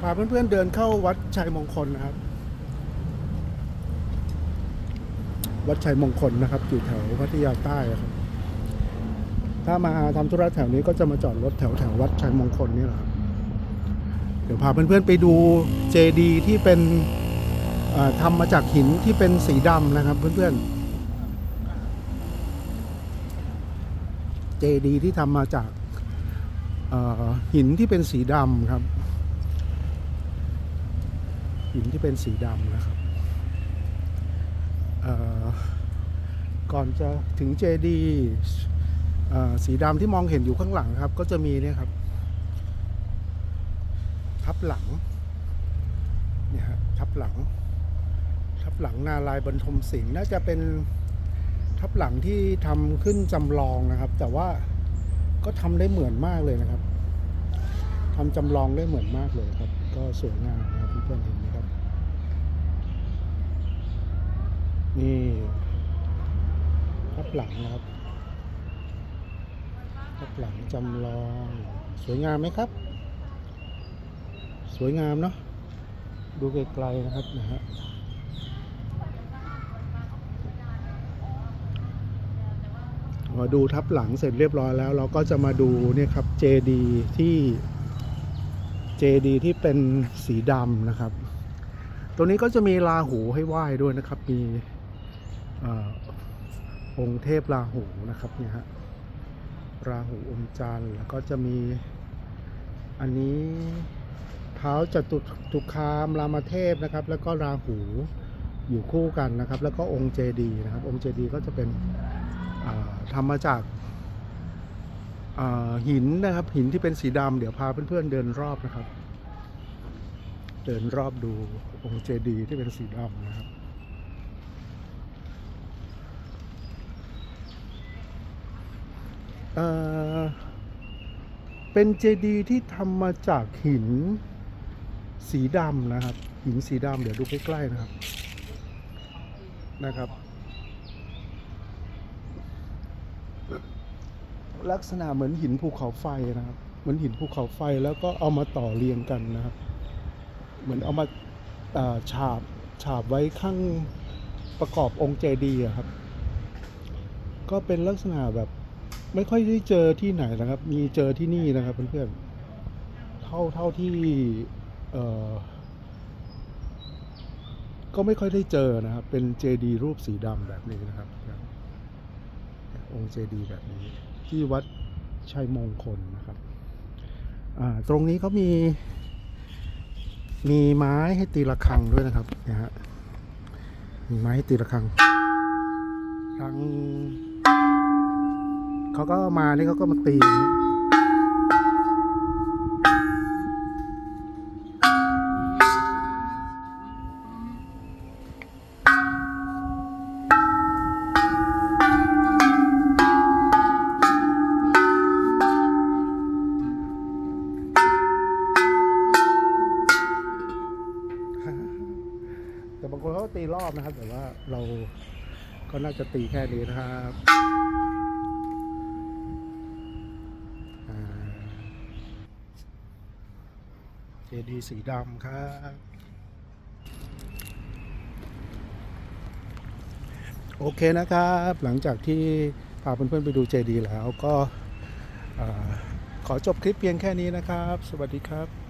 พาเพื่อนๆเดินเข้าวัดชัยมงคลนะครับ วัดชัยมงคลนะครับอยู่แถวพัทยาใต้ครับถ้ามาทำธุระแถวนี้ก็จะมาจอดรถแถวแถววัดชัยมงคลนี่แหละครับเดี๋ยวพาเพื่อนๆไปดูเจดีที่เป็นทำมาจากหินที่เป็นสีดำนะครับเพื่อนๆ เจดีที่ทำมาจากหินที่เป็นสีดำครับ หินที่เป็นสีดำนะครับก่อนจะถึงเจดีสีดำที่มองเห็นอยู่ข้างหลังครับ ก็จะมีเนี่ยครับ ทับหลังเนี่ยฮะทับหลัง ทับหลังนาลายบรรทมสิงห์น่าจะเป็นทับหลังที่ทำขึ้นจำลองนะครับ แต่ว่าก็ทำได้เหมือนมากเลยนะครับทำจำลองได้เหมือนมากเลยครับ ก็สวยงามนะ พื่อนๆเห็นไหมครับ นี่ทับหลังนะครับทับหลังจำลอง สวยงามไหมครับ สวยงามเนาะดูไกลๆนะครับนะฮะพอดูทับหลังเสร็จเรียบร้อยแล้ว เราก็จะมาดูเนี่ยครับเจดีที่ เจดีที่เป็นสีดำนะครับตรงนี้ก็จะมีราหูให้ไหว้ด้วยนะครับ มีอองค์เทพราหูนะครับเนี่ยฮะราหูอมจันทร์แล้วก็จะมีอันนี้เท้าจตุตุคามรามเทพนะครับ แล้วก็ราหูอยู่คู่กันนะครับ แล้วก็องค์เจดีนะครับ องค์เจดีก็จะเป็นทำมาจาก หินนะครับ หินที่เป็นสีดำเดี๋ยวพาเพื่อนๆเดินรอบนะครับ เดินรอบดูองค์เจดีย์ที่เป็นสีดำนะครับเป็นเจดีย์ที่ทำมาจากหินสีดำนะครับ หินสีดำเดี๋ยวดูใกล้ๆนะครับนะครับ ลักษณะเหมือนหินภูเขาไฟนะครับ เหมือนหินภูเขาไฟแล้วก็เอามาต่อเรียงกันนะครับ เหมือนเอามาฉาบฉาบไว้ข้างประกอบองค์เจดีย์ครับ ก็เป็นลักษณะแบบไม่ค่อยได้เจอที่ไหนนะครับ มีเจอที่นี่นะครับเพื่อนๆ เท่าเท่าที่เออก็ไม่ค่อยได้เจอนะครับ เป็นเจดีรูปสีดำแบบนี้นะครับ องค์เจดีแบบนี้ ที่วัดชัยมงคลนะครับตรงนี้เขามี มีไม้ให้ตีระฆังด้วยนะครับนะฮะมีไม้ให้ตีระฆังครั้งเขาก็มานี่เขาก็มาตี็ตีรอบนะครับ แต่ว่าเราก็น่าจะตีแค่นี้นะครับเจดีย์สีดำครับโอเคนะครับ หลังจากที่พาเพื่อนๆไปดูเจดีย์แล้วก็ขอจบคลิปเพียงแค่นี้นะครับ สวัสดีครับ